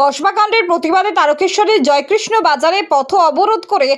কসবাকাণ্ডের প্রতিবাদে তারকেশ্বরের জয়কৃষ্ণ বাজারে পথ অবরোধ করে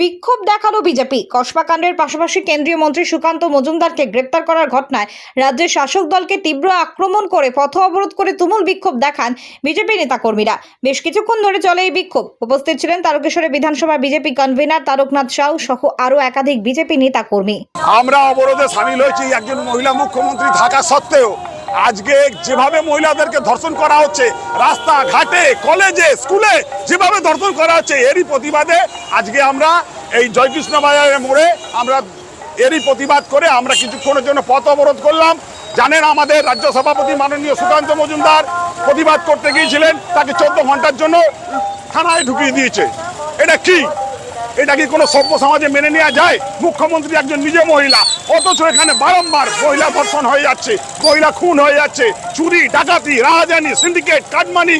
বিক্ষোভ দেখাল বিজেপি। কসবাকাণ্ডের পাশাপাশি কেন্দ্রীয় মন্ত্রী সুকান্ত মজুমদারকে গ্রেপ্তার করার ঘটনায় রাজ্যের শাসক দলকে তীব্র আক্রমণ করে পথ অবরোধ করে তুমুল বিক্ষোভ দেখান বিজেপি নেতাকর্মীরা। বেশ কিছুক্ষণ ধরে চলে এই বিক্ষোভ। উপস্থিত ছিলেন তারকেশ্বরের বিধানসভা বিজেপি কনভেনার তারকনাথ সাউ সহ আরও একাধিক বিজেপি নেতাকর্মী। আমরা অবরোধে সামিল হয়েছি। একজন মহিলা মুখ্যমন্ত্রী থাকা সত্ত্বেও আজকে যেভাবে মহিলাদেরকে ধর্ষণ করা হচ্ছে রাস্তা ঘাটে কলেজে, স্কুলে যেভাবে ধর্ষণ করা হচ্ছে, এরই প্রতিবাদে আজকে আমরা এই জয়কৃষ্ণ বাজারের মোড়ে আমরা এরই প্রতিবাদ করে আমরা কিছুক্ষণের জন্য পথ অবরোধ করলাম। জানেন আমাদের রাজ্য সভাপতি মাননীয় সুকান্ত মজুমদার প্রতিবাদ করতে গিয়েছিলেন, তাকে চোদ্দ ঘণ্টার জন্য থানায় ঢুকিয়ে দিয়েছে। এটা কি? এটা কি কোনো সভ্য সমাজে মেনে নেওয়া যায়? মুখ্যমন্ত্রী একজন নিজে মহিলা, অথচ এখানে বারংবার মহিলা ধর্ষণ হয়ে যাচ্ছে, মহিলা খুন হয়ে যাচ্ছে, চুরি, ডাকাতি, রাহাজানি, সিন্ডিকেট, কাটমানি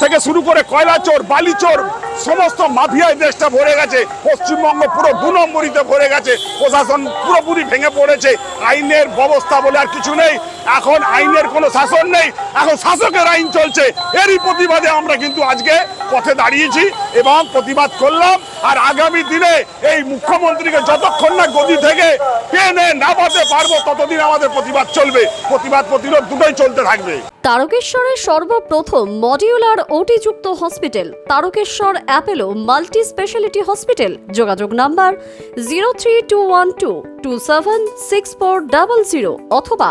থেকে শুরু করে কয়লা চোর বালি চোর সমস্ত মাফিয়ায় দেশটা ভরে গেছে, পশ্চিমবঙ্গ পুরো দু নম্বরিতে ভরে গেছে, প্রশাসন পুরোপুরি ভেঙে পড়েছে, আইনের ব্যবস্থা বলে আর কিছু নেই। এখন আইনের কোনো শাসন নেই। এখন শাসকের আইন চলছে। এরই প্রতিবাদে আমরা কিন্তু আজকে পথে দাঁড়িয়েছি এবং প্রতিবাদ করলাম। আর আগামী দিনে এই মুখ্যমন্ত্রীকে যতক্ষণ না গদি থেকে টেনে নামাতে পারব, ততদিন আমাদের প্রতিবাদ চলবে। প্রতিবাদ প্রতিরোধ দুটোই চলতে থাকবে। তারকেশ্বরের সর্বপ্রথম modular ওটিযুক্ত hospital, Tarakeswar Apollo multi speciality hospital. যোগাযোগ number zero three two one two two seven six four double zero অথবা